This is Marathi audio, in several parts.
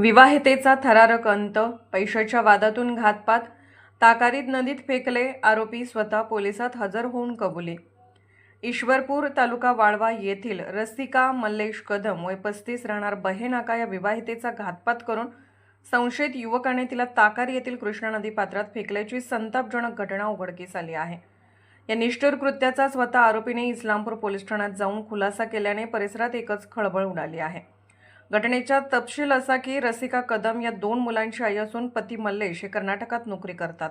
विवाहितेचा थरारक अंत पैशाच्या वादातून घातपात ताकारीत नदीत फेकले आरोपी स्वतः पोलिसात हजर होऊन कबुली. ईश्वरपूर तालुका वाळवा येथील रसिका मल्लेश कदम वय पस्तीस राहणार बहेनाका या विवाहितेचा घातपात करून संशयित युवकाने तिला ताकारी येथील कृष्णा नदी पात्रात फेकल्याची संतापजनक घटना उघडकीस आली आहे. या निष्ठुर कृत्याचा स्वतः आरोपीने इस्लामपूर पोलीस ठाण्यात जाऊन खुलासा केल्याने परिसरात एकच खळबळ उडाली आहे. घटनेचा तपशील असा की रसिका कदम या दोन मुलांची आई असून पती मल्लेश हे कर्नाटकात नोकरी करतात.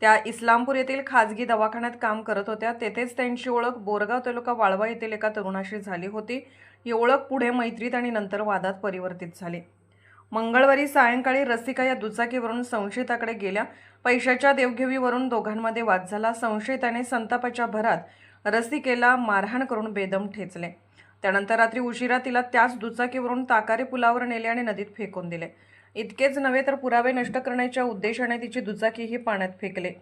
त्या इस्लामपूर येथील खाजगी दवाखान्यात काम करत होत्या. तेथेच त्यांची ओळख बोरगाव तालुका वाळवा येथील एका तरुणाशी झाली होती. ही ओळख पुढे मैत्रीत आणि नंतर वादात परिवर्तित झाली. मंगळवारी सायंकाळी रसिका या दुचाकीवरून संशयिताकडे गेल्या. पैशाच्या देवघेवीवरून दोघांमध्ये वाद झाला. संशयिताने संतापाच्या भरात रसिकेला मारहाण करून बेदम ठेचले. त्यानंतर रात्री उशिरा तिला त्याच दुचाकीवरून ताकारी पुलावर नेले आणि नदीत फेकून दिले. इतकेच नव्हे तर पुरावे नष्ट करण्याच्या उद्देशाने तिची दुचाकीही पाण्यात फेकले.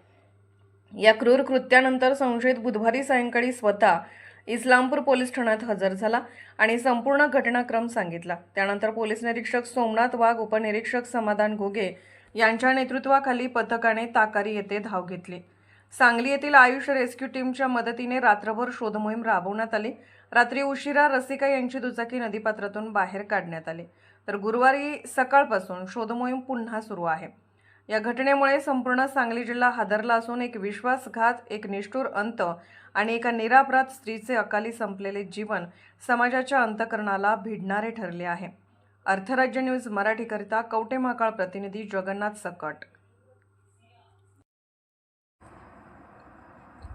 या क्रूर कृत्यानंतर संशयित बुधवारी सायंकाळी स्वतः इस्लामपूर पोलीस ठाण्यात हजर झाला आणि संपूर्ण घटनाक्रम सांगितला. त्यानंतर पोलीस निरीक्षक सोमनाथ वाघ उपनिरीक्षक समाधान घोगे यांच्या नेतृत्वाखाली पथकाने ताकारी येथे धाव घेतली. सांगली येथील आयुष रेस्क्यू टीमच्या मदतीने रात्रभर शोधमोहीम राबवण्यात आली. रात्री उशिरा रसिका यांची दुचाकी नदीपात्रातून बाहेर काढण्यात आली. तर गुरुवारी सकाळपासून शोधमोहीम पुन्हा सुरू आहे. या घटनेमुळे संपूर्ण सांगली जिल्हा हादरला असून एक विश्वासघात एक निष्ठुर अंत आणि एका निरापराध स्त्रीचे अकाली संपलेले जीवन समाजाच्या अंतकरणाला भिडणारे ठरले आहे. अर्थराज्य न्यूज मराठीकरिता कवटे महाकाळ प्रतिनिधी जगन्नाथ सकट.